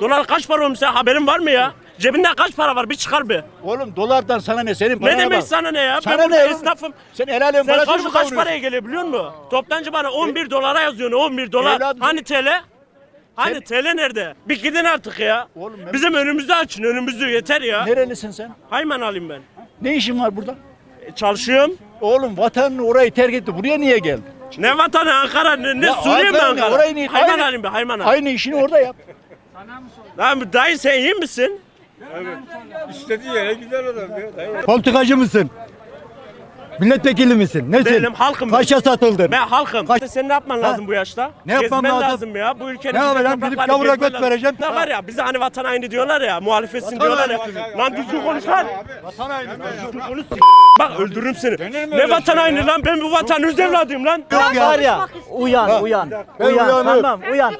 Dolar kaç para olmuş sen haberin var mı ya? Cebinde kaç para var bir çıkar bir. Oğlum dolardan sana ne senin Ne parana demek bak. sana ne ya? Sana ben burada ne oğlum? esnafım. Sen el alem Sen parasını kaç, kaç paraya geliyor biliyor musun? Toptancı bana 11 dolara yazıyorsun 11 dolar. Evladım- Hani TL? Hani TL nerede? Bir gidin artık ya. Oğlum ben- Bizim önümüzü açın önümüzü yeter ya. Nerelisin sen? Hayman alayım ben. Ne işin var burada? E, çalışıyorum. Oğlum vatanını orayı terk etti. Buraya niye geldin? Ne vatanı Ankara ne, ne Ya Suriye mi Ankara ne? Ankara? Orayı niye- Hayman Aynı- alayım be hayman alayım. Aynı işini orada yap. Lan dayı sen iyi misin? Politikacı mısın? Milletvekili misin? Nesin? Değilim, halkım. Kaça satıldın? Ben halkım. Kaç- Sen ne yapman Ha? lazım bu yaşta? Ne yapmam Gezmen lazım? ya. Bu ülkenin Ne yapacağım? Gidip gavura göt lazım. vereceğim. Ne var ya bize hani vatan haini diyorlar ya muhalefetsin diyorlar ya. Lan düzgün konuş lan. Düzgün konuş. Bak öldürürüm seni. Ne vatan haini lan ben bu vatanın öz evladıyım lan. Var ya uyan uyan. Uyan tamam uyan.